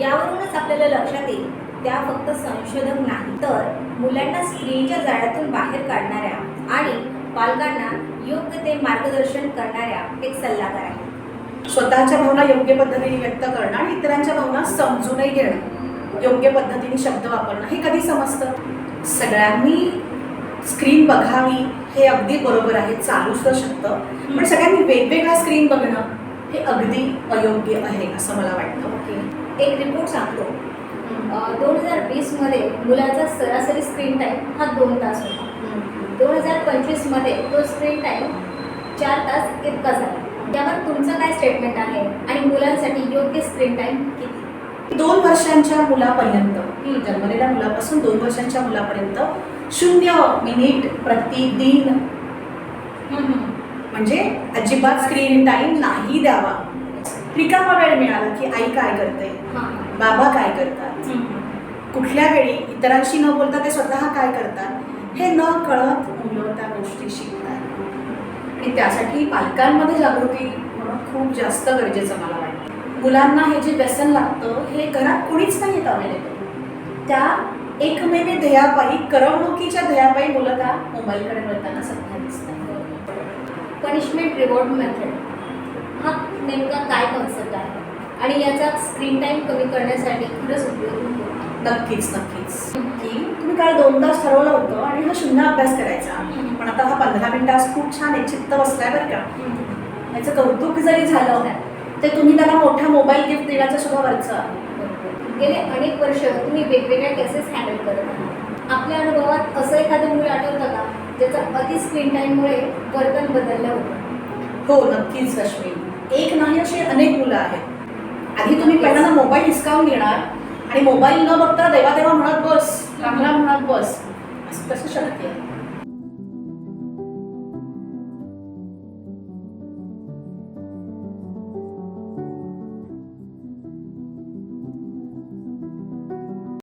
यावरूनच आपल्याला लक्षात येईल त्या फक्त संशोधक नाही तर मुलांना स्क्रीनच्या जाळ्यातून बाहेर काढणाऱ्या आणि पालकांना योग्य ते मार्गदर्शन करणाऱ्या एक सल्लागार आहे. स्वतःच्या भावना योग्य पद्धतीने व्यक्त करणं आणि इतरांच्या भावना समजूनही घेणं. योग्य पद्धतीने शब्द वापरणं हे कधी समजतं? सगळ्यांनी स्क्रीन बघावी हे अगदी बरोबर आहे चालूच तर शकतं. पण सगळ्यांनी वेगवेगळा स्क्रीन बघणं हे अगदी अयोग्य आहे असं मला वाटतं. ओके. एक रिपोर्ट सांगतो. दोन हजार वीसमध्ये मुलाचा सरासरी स्क्रीन टाईम हा दोन तास होता. दोन हजार पंचवीसमध्ये तो स्क्रीन टाईम चार तास इतका झाला. त्यावर तुमचं काय स्टेटमेंट आहे? आणि मुलांसाठी योग्य स्क्रीन टाईम किती? दोन वर्षांच्या मुलापर्यंत. जन्मलेल्या मुलापासून दोन वर्षांच्या मुलापर्यंत शून्य मिनिट प्रतिदिन म्हणजे अजिबात स्क्रीन टाईम नाही द्यावा. रिकामा वेळ मिळाला की आई काय करते? बाबा काय करतात? कुठल्या वेळी इतरांशी न बोलता ते स्वतः काय करतात? हे न कळत मुलं त्या गोष्टी शिकतात. आणि त्यासाठी पालकांमध्ये जागृती होणं खूप जास्त गरजेचं मला वाटतं. मुलांना हे जे व्यसन लागतं हे घरात कोणीच नाही येत अवेलेबल त्या एकमेव ध्येयापायी करमणुकीच्या ध्येयापायी मुलं त्या मोबाईलकडे वळताना सध्या दिसतात. पनिशमेंट रिवॉर्ड मेथड हा नेमका काय कॉन्सेप्ट आहे? आणि याचा स्क्रीन टाईम कमी करण्यासाठी खरंच उपयोग होतो? नक्कीच नक्कीच. की तुम्ही काल दोन तास ठरवलं होतं आणि हा शून्य अभ्यास करायचा. पण आता हा पंधरा मिनिटं आज खूप छान आहे चित्त बसलाय बरं का. याचं कौतुक जरी झालं ते तुम्ही त्याला मोठा मोबाईल गिफ्ट देण्याचं सुद्धा वरचं गेले अनेक वर्ष तुम्ही वेगवेगळ्या केसेस हँडल करत आहात. आपल्या अनुभवात असं एखादं मूळ आठवतं का? ज्याचं अति स्क्रीन टाईममुळे वर्तन बदललं होतं. हो नक्कीच रश्मी. एक नाही अशी अनेक मुलं आहेत. आधी तुम्ही पहिल्यांदा मोबाईल हिसकावून घेणार आणि मोबाईल न बघता देवा देवा म्हणत बस रामराम म्हणत बस. असं कसं शक्य आहे.